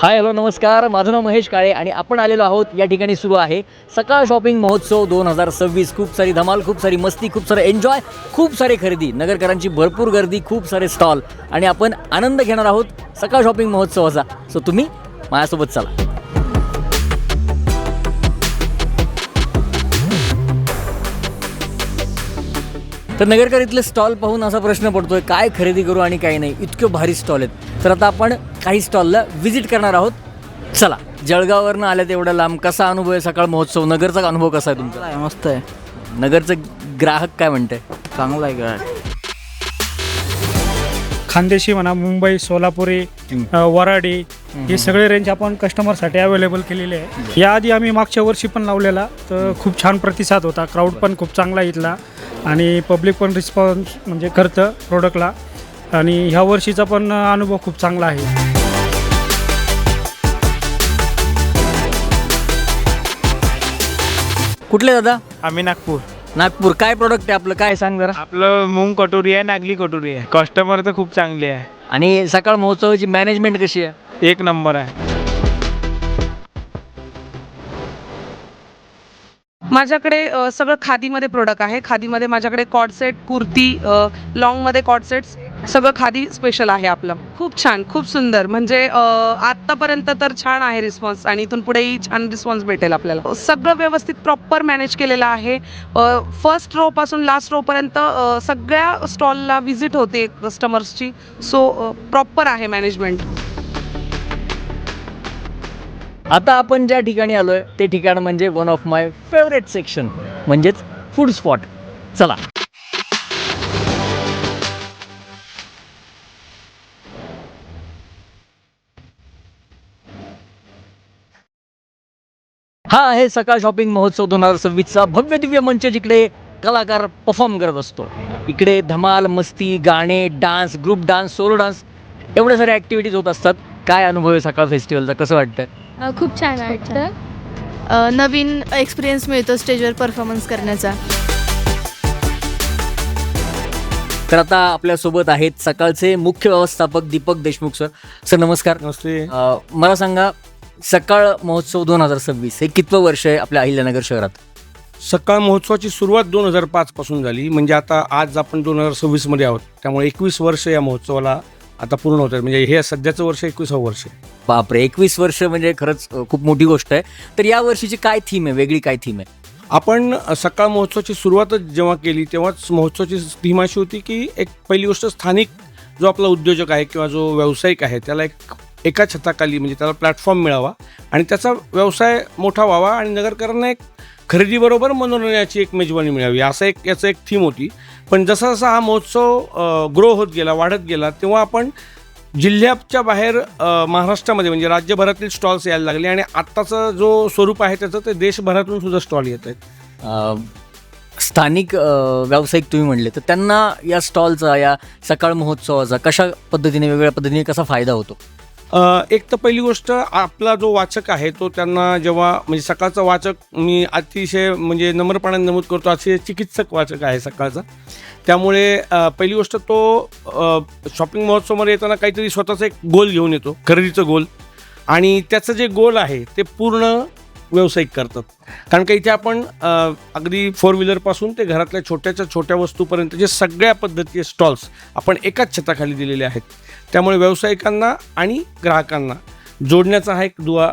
Hi hello नमस्कार. माझं नाव महेश काळे आणि आपण आलेलो आहोत या ठिकाणी सुरू आहे सकाळ शॉपिंग महोत्सव दोन हजार सव्वीस. खूप सारी धमाल खूप सारी मस्ती खूप सारे एन्जॉय खूप सारे खरेदी. नगरकरांची भरपूर गर्दी खूप सारे स्टॉल. आणि आपण आनंद घेणार आहोत सकाळ शॉपिंग महोत्सवाचा. सो तुम्ही माझ्यासोबत चला. तर नगरकर इथले स्टॉल पाहून असा प्रश्न पडतोय काय खरेदी करू आणि काय नाही? इतके भारी स्टॉल आहेत. तर आता आपण काही स्टॉलला व्हिजिट करणार आहोत. चला जळगाववरनं आल्यात एवढा लांब. कसा अनुभव आहे सकाळ महोत्सव? नगरचा अनुभव कसा आहे तुमचा? मस्त आहे. नगरचं ग्राहक काय म्हणते चांगला आहे खानदेशी म्हणा मुंबई सोलापुरी वराडी हे सगळे रेंज आपण कस्टमरसाठी अवेलेबल केलेले आहे. याआधी आम्ही मागच्या वर्षी पण लावलेला तर खूप छान प्रतिसाद होता. क्राऊड पण खूप चांगला इथला. आणि पब्लिक पण रिस्पॉन्स म्हणजे करतं प्रोडक्टला आणि ह्या वर्षीचा पण अनुभव खूप चांगला आहे. कुठले दादा? आम्ही नागपूर. नागपूर काय प्रोडक्ट आहे आपलं? काय सांग जरा. आपलं मूंग कटोरी आहे नागली कटोरी आहे. कस्टमर तर खूप चांगले आहे. आणि सकाळ महोत्सवाची मॅनेजमेंट कशी आहे? एक नंबर आहे. माझ्याकडे अ, सगळं खादीमध्ये प्रोडक्ट आहे. खादीमध्ये माझ्याकडे कॉडसेट कुर्ती अ, लॉंगमध्ये कॉडसेट्स सगळं खादी स्पेशल आहे आपलं. खूप छान खूप सुंदर. म्हणजे आत्तापर्यंत तर छान आहे रिस्पॉन्स आणि इथून पुढेही छान रिस्पॉन्स भेटेल आपल्याला. सगळं व्यवस्थित प्रॉपर मॅनेज केलेलं आहे. फर्स्ट रो पासून लास्ट रो पर्यंत सगळ्या स्टॉलला व्हिजिट होते कस्टमर्सची सो प्रॉपर आहे मॅनेजमेंट आता आपण ज्या ठिकाणी आलोय ते ठिकाण म्हणजे one of my favourite section म्हणजेच फूड स्पॉट चला. हा आहे सकाळ शॉपिंग महोत्सव दोन हजार सव्वीसचा भव्य दिव्य मंच जिकडे कलाकार परफॉर्म करत असतो. इकडे धमाल मस्ती गाणे dance group dance solo dance एवढ्या साऱ्या ॲक्टिव्हिटीज होत असतात. काय अनुभव आहे सकाळ फेस्टिवलचा कसं वाटतं अ, खूप छान वाटतं अ, नवीन एक्सपिरियन्स मिळतो स्टेजवर परफॉर्मन्स करण्याचा. तर आता आपल्यासोबत आहेत सकाळचे मुख्य व्यवस्थापक दीपक देशमुख सर. सर नमस्कार. नमस्ते. अ, मला सांगा सकाळ महोत्सव दोन हजार सव्वीस हे कितवं वर्ष आहे आपल्या अहिल्यानगर शहरात? सकाळ महोत्सवाची सुरुवात दोन हजार पाच पासून झाली. म्हणजे आता आज आपण दोन हजार सव्वीसमध्ये आहोत. त्यामुळे एकवीस वर्ष या महोत्सवाला आता पूर्ण होत आहेत. म्हणजे हे सध्याचं वर्ष एकविसावं वर्ष आहे. बापरे एकवीस वर्ष म्हणजे खरंच अ, खूप मोठी गोष्ट आहे. तर या वर्षीची काय थीम आहे? वेगळी काय थीम आहे? आपण सकाळ महोत्सवाची सुरुवातच जेव्हा केली तेव्हाच महोत्सवाची थीम अशी होती की एक पहिली गोष्ट स्थानिक जो आपला उद्योजक आहे किंवा जो व्यावसायिक आहे त्याला एक एका छताखाली म्हणजे त्याला प्लॅटफॉर्म मिळावा आणि त्याचा व्यवसाय मोठा व्हावा आणि नगरकरांना एक खरेदीबरोबर मनोरंजनाची एक मेजवानी मिळावी असं एक याचं एक थीम होती. पण जसा जसा हा महोत्सव ग्रो होत गेला वाढत गेला तेव्हा आपण जिल्ह्याच्या बाहेर महाराष्ट्रामध्ये म्हणजे राज्यभरातील स्टॉल्स यायला लागले आणि आत्ताचं जो स्वरूप आहे त्याचं ते देशभरातून सुद्धा स्टॉल येत आहेत. स्थानिक व्यावसायिक तुम्ही म्हणले तर त्यांना या स्टॉलचा या सकाळ महोत्सवाचा कशा पद्धतीने वेगवेगळ्या पद्धतीने कसा फायदा होतो? एक तर पहिली गोष्ट आपला जो वाचक आहे तो त्यांना जेव्हा म्हणजे सकाळचा वाचक मी अतिशय म्हणजे नम्रपणाने नमूद करतो अतिशय चिकित्सक वाचक आहे सकाळचा. त्यामुळे पहिली गोष्ट तो शॉपिंग महोत्सवमध्ये येताना काहीतरी स्वतःचा एक गोल घेऊन येतो खरेदीचं गोल. आणि त्याचं जे गोल आहे ते पूर्ण व्यावसायिक करतात. कारण का इथे आपण अगदी फोर व्हीलरपासून ते घरातल्या छोट्याच्या छोट्या वस्तूपर्यंतचे सगळ्या पद्धतीचे स्टॉल्स आपण एकाच छताखाली दिलेले आहेत. त्यामुळे व्यावसायिकांना आणि ग्राहकांना जोडण्याचा हा एक दुवा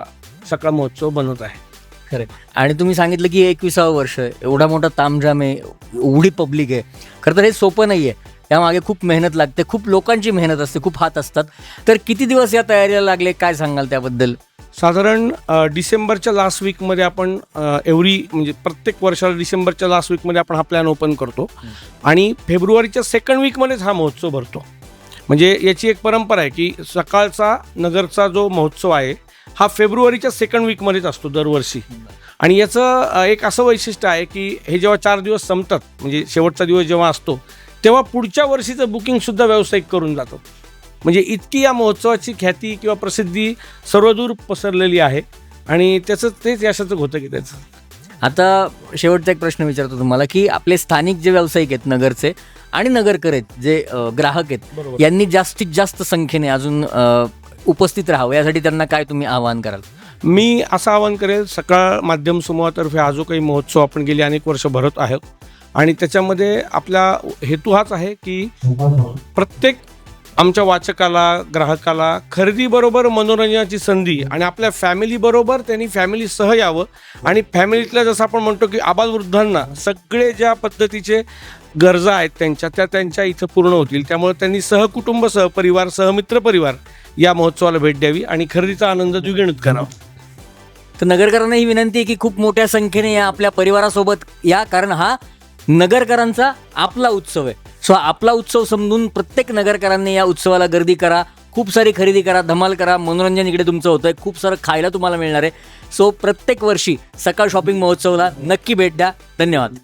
सकाळ महोत्सव बनत आहे. खरं आणि तुम्ही सांगितलं की एकविसावं वर्ष आहे. एवढा मोठा तामजाम आहे. एवढी पब्लिक आहे. खरं तर हे सोपं नाही आहे त्यामागे खूप मेहनत लागते. खूप लोकांची मेहनत असते. खूप हात असतात. तर किती दिवस या तयारीला लागले? काय सांगाल त्याबद्दल? साधारण डिसेंबरच्या लास्ट वीकमध्ये आपण एव्हरी म्हणजे प्रत्येक वर्षाला डिसेंबरच्या लास्ट वीकमध्ये आपण हा प्लॅन ओपन करतो. आणि फेब्रुवारीच्या सेकंड वीकमध्येच हा महोत्सव भरतो. म्हणजे याची एक परंपरा आहे की सकाळचा नगरचा जो महोत्सव आहे हा फेब्रुवारीच्या सेकंड वीकमध्येच असतो दरवर्षी. आणि याचं एक असं वैशिष्ट्य आहे की हे जेव्हा चार दिवस संपतात म्हणजे शेवटचा दिवस जेव्हा असतो तेव्हा पुढच्या वर्षीचं बुकिंगसुद्धा व्यावसायिक करून जातो. म्हणजे इतकी या महोत्सवाची ख्याती किंवा प्रसिद्धी सर्वदूर पसरलेली आहे. आणि त्याचं तेच यशाचं होतं की त्याचं. आता शेवटचा एक प्रश्न विचारतो तुम्हाला की आपले स्थानिक जे व्यावसायिक आहेत नगरचे आणि नगरकर आहेत जे ग्राहक आहेत यांनी जास्तीत जास्त संख्येने अजून उपस्थित राहावं यासाठी त्यांना काय तुम्ही आवाहन कराल? मी असं आवाहन करेल सकाळ माध्यम समूहातर्फे हा जो काही महोत्सव आपण गेली अनेक वर्ष भरत आहोत. आणि त्याच्यामध्ये आपला हेतू हाच आहे की प्रत्येक आमच्या वाचकाला ग्राहकाला खरेदीबरोबर मनोरंजनाची संधी आणि आपल्या फॅमिलीबरोबर त्यांनी फॅमिलीसह यावं. आणि फॅमिलीतल्या जसं आपण म्हणतो की आबालवृद्धांना सगळे ज्या पद्धतीचे गरजा आहेत त्यांच्या त्या त्यांच्या इथं पूर्ण होतील. त्यामुळे त्यांनी सहकुटुंब सहपरिवार सहमित्रपरिवार या महोत्सवाला भेट द्यावी आणि खरेदीचा आनंद द्विगणित करावा. तर नगरकरांना ही विनंती आहे की खूप मोठ्या संख्येने या आपल्या परिवारासोबत या कारण हा नगरकरांचा आपला उत्सव आहे. सो आपला उत्सव समजून प्रत्येक नगरकरांनी या उत्सवाला गर्दी करा खूप सारी खरेदी करा धमाल करा मनोरंजन इकडे तुमचं होतं आहे खूप सारं खायला तुम्हाला मिळणार आहे. सो प्रत्येक वर्षी सकाळ शॉपिंग महोत्सवाला नक्की भेट द्या. धन्यवाद.